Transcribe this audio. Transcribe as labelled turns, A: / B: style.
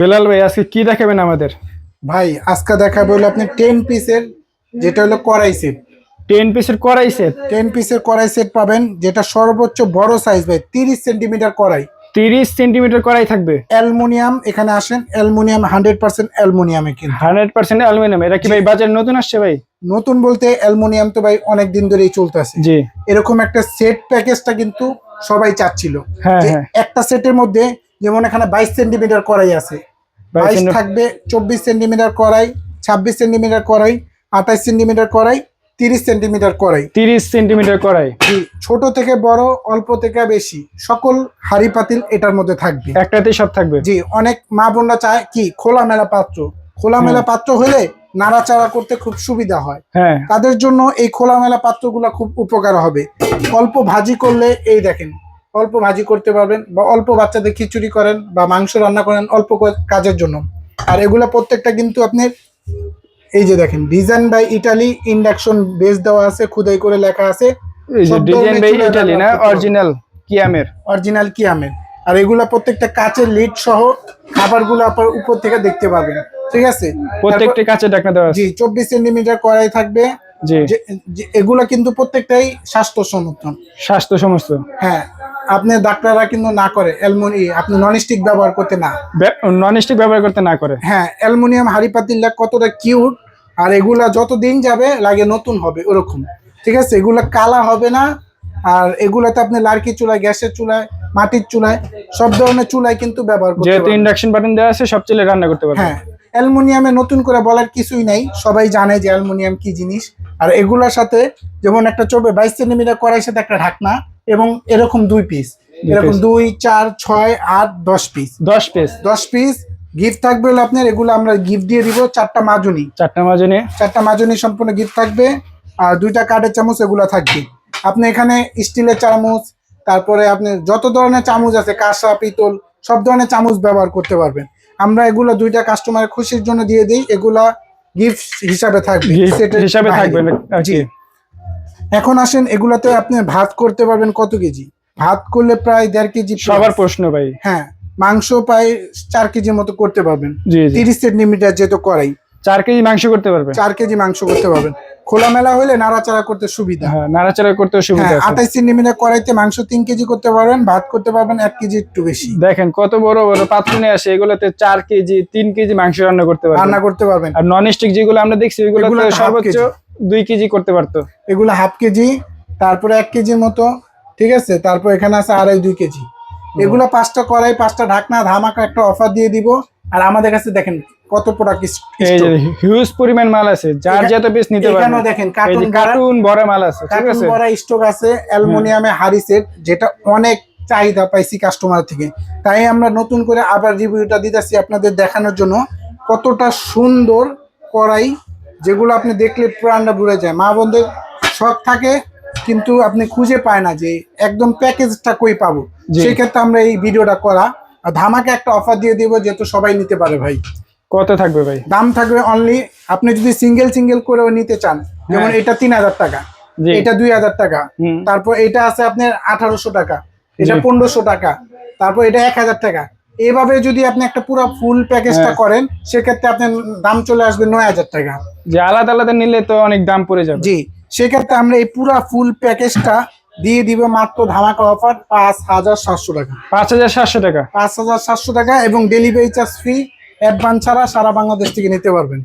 A: বেলাল ভাই আজকে কি দেখাবেন আমাদের?
B: ভাই আজকে দেখাবো হলো আপনি টেন পিসের যেটা হলো কড়াই সেট
A: টেন পিসের কড়াই সেট
B: টেন পিসের কড়াই সেট পাবেন যেটা সর্বোচ্চ বড় সাইজ ভাই তিরিশ সেন্টিমিটার কড়াই।
A: তিরিশ সেন্টিমিটার কড়াই থাকবে?
B: অ্যালুমিনিয়াম এখানে আসেন অ্যালুমিনিয়াম হান্ড্রেড পার্সেন্ট অ্যালুমিনিয়ামে কিন্তু।
A: হান্ড্রেড পার্সেন্ট অ্যালুমিনিয়াম এটা কি ভাই বাজার নতুন আসছে ভাই?
B: নতুন বলতে অ্যালুমিনিয়াম তো ভাই অনেক দিন ধরেই চলতে চলতেছে।
A: জি।
B: এরকম একটা সেট প্যাকেজটা কিন্তু সবাই চাচ্ছিল।
A: হ্যাঁ হ্যাঁ।
B: একটা সেটের মধ্যে যেমন এখানে বাইশ সেন্টিমিটার কড়াই আছে
A: বাইশ
B: থাকবে চব্বিশ সেন্টিমিটার কড়াই ছাব্বিশ সেন্টিমিটার কড়াই আঠাশ সেন্টিমিটার কড়াই তিরিশ সেন্টিমিটার কড়াই।
A: তিরিশ সেন্টিমিটার করাই
B: ছোট থেকে বড় অল্প থেকে বেশি সকল হাড়ি পাতিল এটার মধ্যে থাকবে।
A: একটাতেই সব থাকবে?
B: জি অনেক মা বোনরা চায় কি খোলামেলা পাত্র। খোলামেলা পাত্র হলে নাড়াচাড়া করতে খুব সুবিধা হয়।
A: হ্যাঁ।
B: তাদের জন্য এই খোলামেলা পাত্রগুলো খুব উপকার হবে। অল্প ভাজি করলে এই দেখেন অল্প ভাজি করতে পারবেন বা অল্প বাচ্চাদের খিচুড়ি করেন বা মাংস রান্না করেন অল্প কাজের জন্য। আর এগুলা প্রত্যেকটা কিন্তু আপনি এই যে দেখেন design by Italy induction base দেওয়া আছে খুদাই করে লেখা আছে।
A: ডিজাইন
B: চুলা
A: ইটালি না? অরিজিনাল কিয়ামের
B: অরিজিনাল কিয়ামের আর এগুলা প্রত্যেকটা কাচের লিড সহ খাবারগুলো আপনার উপর থেকে দেখতে পাবেন। ঠিক আছে?
A: প্রত্যেকটা কাছে ডাকনা দেওয়া আছে।
B: জি চব্বিশ সেন্টিমিটার কড়াই থাকবে।
A: জি।
B: এগুলা কিন্তু প্রত্যেকটাই স্বাস্থ্য সমর্থন
A: স্বাস্থ্য সমস্ত
B: হ্যাঁ। আপনি ডাক্তাররা কিন্তু না করে অ্যালমোনি আপনি ননস্টিক ব্যবহার করতে না।
A: নন স্টিক ব্যবহার করতে না করে।
B: হ্যাঁ অ্যালুমিনিয়াম হাড়ি পাতিলটা কতটা কিউট আর এগুলা যত দিন যাবে লাগে নতুন হবে ওরকম। ঠিক আছে? এগুলা কালা হবে না আর এগুলাতে আপনি লার্কি চুলায় গ্যাসের চুলায় মাটির চুলায় সব ধরনের চুলায় কিন্তু ব্যবহার করতে
A: যেহেতু ইন্ডাকশন বাটন দেওয়া আছে সব চলে রান্না করতে পারবে
B: হ্যাঁ অ্যালুমিনিয়ামে নতুন করে বলার কিছুই নাই সবাই জানে যে অ্যালুমিনিয়াম কি জিনিস। আর এগুলার সাথে যেমন একটা চোপে বাইশ সেন্টিমিটার কড়াইয়ের সাথে একটা ঢাকনা এবং এরকম দুই পিস এরকম দুই চার ছয় আট দশ পিস
A: দশ পিস
B: দশ পিস গিফট থাকবে হলো আপনার এগুলো আমরা গিফট দিয়ে দিব চারটা মাজুনি।
A: চারটা মাঝে নিয়ে
B: চারটা মাজুনি সম্পূর্ণ গিফট থাকবে। আর দুইটা কাঠের চামচ এগুলো থাকবে। আপনি এখানে স্টিলের চামচ তারপরে আপনি যত ধরনের চামচ আছে কাঁসা পিতল সব ধরনের চামচ ব্যবহার করতে পারবেন। আমরা এগুলো দুইটা কাস্টমারের খুশির জন্য দিয়ে দিই এগুলা গিফট হিসাবে থাকবে।
A: হিসাবে থাকবে
B: জি। এখন আসেন এগুলাতে আপনি ভাত করতে পারবেন কত কেজি? ভাত করলে প্রায় দেড় কেজি
A: সবার প্রশ্ন ভাই।
B: হ্যাঁ মাংস প্রায় চার কেজির মতো করতে পারবেন। তিরিশ সেন্টিমিটার যেহেতু করাই
A: চার কেজি মাংস করতে পারবেন?
B: চার কেজি মাংস করতে পারবেন। খোলামেলা হলে নাড়াচাড়া করতে সুবিধা।
A: হ্যাঁ নাড়াচাড়া করতে সুবিধা
B: হ্যাঁ আঠাইশ সেন্টিমিটার কড়াইতে মাংস তিন কেজি করতে পারবেন ভাত করতে পারবেন এক কেজি একটু বেশি।
A: দেখেন কত বড় বড় পাত্র নিয়ে আসে এগুলোতে চার কেজি তিন কেজি মাংস রান্না করতে পারবে
B: রান্না করতে পারবেন।
A: আর নন স্টিক যেগুলো আমরা দেখছি
B: এগুলো
A: সর্বোচ্চ। দুই কেজি করতে পারতো।
B: এগুলো হাফ কেজি তারপরে এক কেজির মতো ঠিক আছে? তারপর এখানে আছে আড়াই দুই কেজি। এগুলো পাঁচটা কড়াই পাঁচটা ঢাকনা ধামাকা একটা অফার দিয়ে দিব। আর আমাদের কাছে দেখেন কত প্রোডাক্ট
A: এই যে হিউজ পরিমাণ মাল আছে। যার যত পিস নিতে পারবে।
B: এখানেও দেখেন কার্টুন
A: কার্টুন বড় মাল আছে ঠিক আছে?
B: করা স্টক আছে অ্যালুমিনিয়ামে হাড়ি সেট যেটা অনেক চাহিদা পাইছি কাস্টমার থেকে। তাই আমরা নতুন করে আবার রিভিউটা দিতেছি আপনাদের দেখানোর জন্য। কতটা সুন্দর কড়াই যেগুলো আপনি দেখলে প্রাণটা ঘুরে যায়। মা বোনদের শখ থাকে কিন্তু আপনি খুঁজে পায় না যে একদম প্যাকেজটা কই পাবো।
A: জি।
B: সেই ক্ষেত্রে আমরা এই ভিডিওটা করা। আর ধামাকে একটা অফার দিয়ে দিব যেহেতু সবাই নিতে পারে ভাই।
A: কত থাকবে ভাই?
B: দাম থাকবে অনলি আপনি যদি সিঙ্গেল সিঙ্গেল করেও নিতে চান যেমন
A: হ্যাঁ।
B: এটা তিন হাজার টাকা এটা দুই হাজার টাকা তারপর এটা আছে আপনার আঠারোশো টাকা এটা পনেরোশো টাকা তারপর এটা এক হাজার টাকা এভাবে যদি আপনি একটা পুরো ফুল প্যাকেজটা। করেন সেক্ষেত্রে আপনার দাম চলে আসবে নয় হাজার টাকা।
A: যে আলাদা আলাদা নিলে তো অনেক দাম পড়ে যাবে।
B: জি সেক্ষেত্রে আমরা এই পুরো ফুল প্যাকেজটা দিয়ে দিবে মাত্র ধামাকা অফার পাঁচ হাজার সাতশো টাকা।
A: পাঁচ হাজার সাতশো টাকা।
B: পাঁচ হাজার সাতশো টাকা এবং ডেলিভারি চার্জ ফ্রি অ্যাডভান্স ছাড়া সারা বাংলাদেশ থেকে নিতে পারবেন।